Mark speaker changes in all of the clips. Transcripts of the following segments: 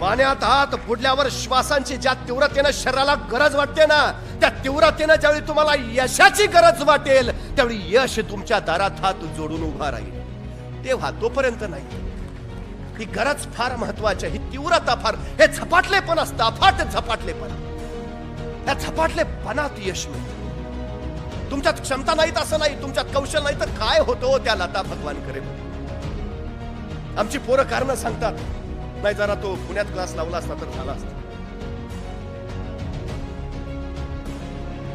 Speaker 1: पाण्यात हात बुडल्यावर श्वासांची ज्या तीव्रतेनं शरीराला गरज वाटते ना त्या तीव्रतेनं ज्यावेळी तुम्हाला यशाची गरज वाटेल त्यावेळी यश तुमच्या दारात हात जोडून उभा राहील. तेव्हा तोपर्यंत नाही. ही गरज फार महत्वाची ही तीव्रता फार हे झपाटलेपण असतं अफाट झपाटलेपण. त्या झपाटलेपणात यश मिळतं. तुमच्यात क्षमता नाहीत असं नाही तुमच्यात कौशल नाही तर काय होतो? त्या लता भगवान करे आमची पोरं कारण सांगतात. नाही जरा तो पुण्यात क्लास लावला असता तर झाला असता.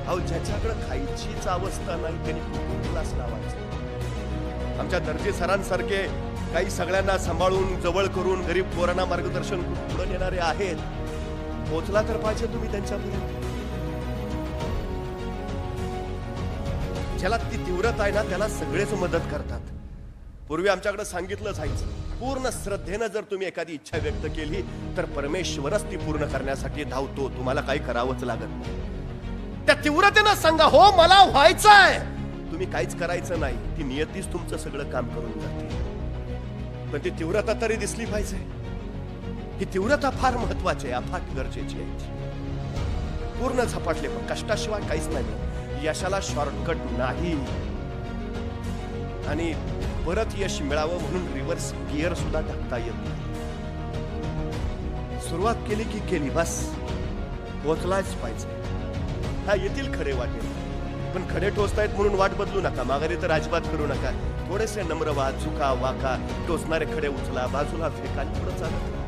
Speaker 1: अहो ज्याच्याकडे खायचीच अवस्था नाही त्यांनी कुठून क्लास लावायचा? आमच्या दर्जे सरांसारखे काही सगळ्यांना सांभाळून जवळ करून गरीब पोरांना मार्गदर्शन पुढे नेणारे आहेत. पोचला तर पाहिजे तुम्ही त्यांच्यापर्यंत ज्याला ती तीव्रता आहे ना त्याला सगळेच मदत करतात. पूर्वी आमच्याकडे सांगितलं जायचं पूर्ण श्रद्धेनं जर तुम्ही एखादी इच्छा व्यक्त केली तर परमेश्वरच ती पूर्ण करण्यासाठी धावतो. तुम्हाला काही करावंच लागत नाही. त्या तीव्रतेनं सांगा हो मला व्हायचं आहे तुम्ही काहीच करायचं नाही. ती नियतीच तुमचं सगळं काम करून जाते. पण ती तीव्रता तरी दिसली पाहिजे. ही तीव्रता फार महत्वाची आहे अफाट गरजेची आहे. पूर्ण झपाटले पण कष्टाशिवाय काहीच नाही. यशाला शॉर्टकट नाही. आणि परत यश मिळावं म्हणून रिव्हर्स गिअर सुद्धा टाकता येत नाही. सुरुवात केली की केली बस. पोचलाच पाहिजे. हा येतील खरे वाटेल पण खडे टोचतायत म्हणून वाट बदलू नका. माघारी तर अजिबात करू नका. थोडेसे नम्र वा चुका वाका. टोचणारे खडे उचला बाजूला फेका आणि पुढे चालत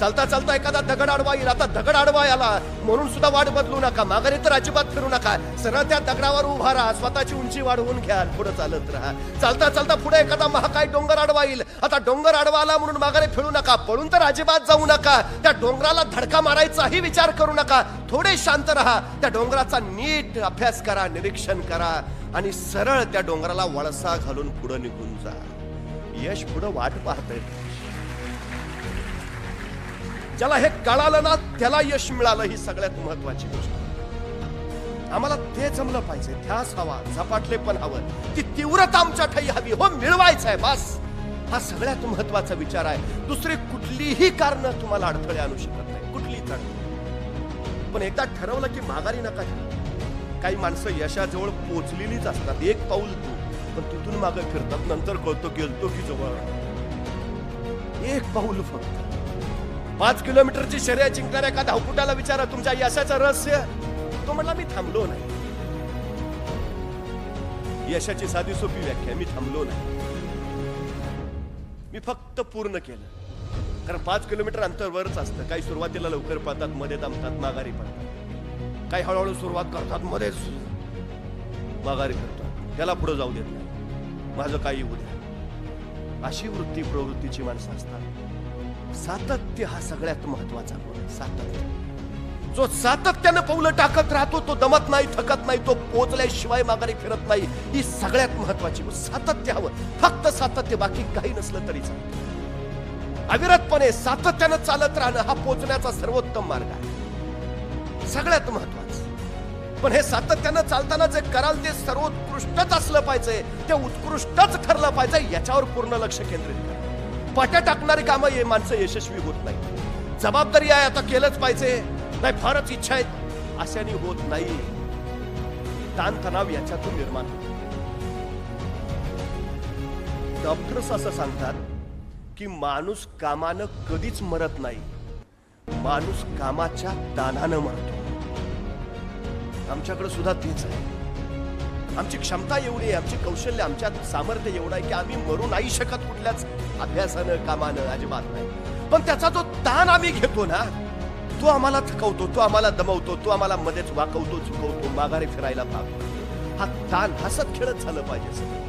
Speaker 1: चालता चालता एखादा दगड आडवा येईल. आता दगड आडवा आला. म्हणून सुद्धा वाट बदलू नका. माघारी तर अजिबात फिरू नका. सरळ त्या दगडावर उभा राहा. स्वतःची उंची वाढवून घ्या पुढे चालत राहा. चालता चालता पुढे एखादा महाकाय डोंगर आडवा येईल. आता डोंगर आडवा आला म्हणून माघारी फिरू नका. पळून तर अजिबात जाऊ नका. त्या डोंगराला धडका मारायचाही विचार करू नका. थोडे शांत राहा. त्या डोंगराचा नीट अभ्यास करा निरीक्षण करा आणि सरळ त्या डोंगराला वळसा घालून पुढे निघून जा. यश पुढे वाट पाहतंय. ज्याला हे कळालं ना त्याला यश मिळालं ही सगळ्यात महत्वाची गोष्ट. आम्हाला ते जमलं पाहिजे. ध्यास हवा झपाटले पण हवं. ती तीव्रता आमच्या ठाई हवी. हो मिळवायचं आहे बस. हा सगळ्यात महत्त्वाचा विचार आहे. दुसरी कुठलीही कारण तुम्हाला अडथळे आणू शकत नाही. कुठली तर. पण एकदा ठरवलं की माघारी नका काही माणसं यशाजवळ पोचलेलीच असतात. एक पाऊल तू. पण तिथून मागे फिरतात. नंतर कळतो गेलतो की जवळ. एक पाऊल फक्त. पाच किलोमीटरची शर्यत जिंकणाऱ्या एका धावपुटाला विचारा तुमच्या यशाचं रहस्य. तो म्हणला मी थांबलो नाही. यशाची साधी सोपी व्याख्या मी थांबलो नाही. मी फक्त पूर्ण केलं. कारण पाच किलोमीटर अंतर वरच असतं. काही सुरुवातीला लवकर पाहतात मध्ये दमतात माघारी पडतात काही हळूहळू सुरुवात करतात मध्येच माघारी करतात त्याला पुढे जाऊ देत नाही. माझं काही उद्या अशी वृत्ती प्रवृत्तीची माणसं असतात. सातत्य हा सगळ्यात महत्त्वाचा गुण सातत्य. जो सातत्यानं पावलं टाकत राहतो तो दमत नाही थकत नाही तो पोचल्याशिवाय माघारी फिरत नाही ही सगळ्यात महत्वाची गोष्ट. सातत्य हवं. फक्त सातत्य बाकी काही नसलं तरी चालतं. अविरतपणे सातत्यानं चालत राहणं हा पोचण्याचा सर्वोत्तम मार्ग आहे. सगळ्यात महत्वाचं पण हे सातत्यानं चालताना जे कराल ते सर्वोत्कृष्टच असलं पाहिजे ते उत्कृष्टच ठरलं पाहिजे याच्यावर पूर्ण लक्ष केंद्रित करा. पाट्या टाकणारी कामं हे माणसं यशस्वी होत नाही जबाबदारी आहे आता केलंच पाहिजे. नाही फारच इच्छा आहे. अशाने होत नाही. ताणतणाव याच्यातून निर्माण होतो. डॉक्टर्स असं सांगतात की माणूस कामानं कधीच मरत नाही. माणूस कामाच्या दानानं मरतो. आमच्याकडे सुद्धा तेच आहे. आमची क्षमता एवढी आहे आमची कौशल्य आमच्यात सामर्थ्य एवढं आहे की आम्ही मरू नाही शकत कुठल्याच अभ्यासानं कामानं अजिबात नाही. पण त्याचा जो ताण आम्ही घेतो ना तो आम्हाला थकवतो तो आम्हाला दमवतो तो आम्हाला मध्येच वाकवतो चुकवतो माघारी फिरायला भागतो. हा ताण हसत खेळत झालं पाहिजे सगळं.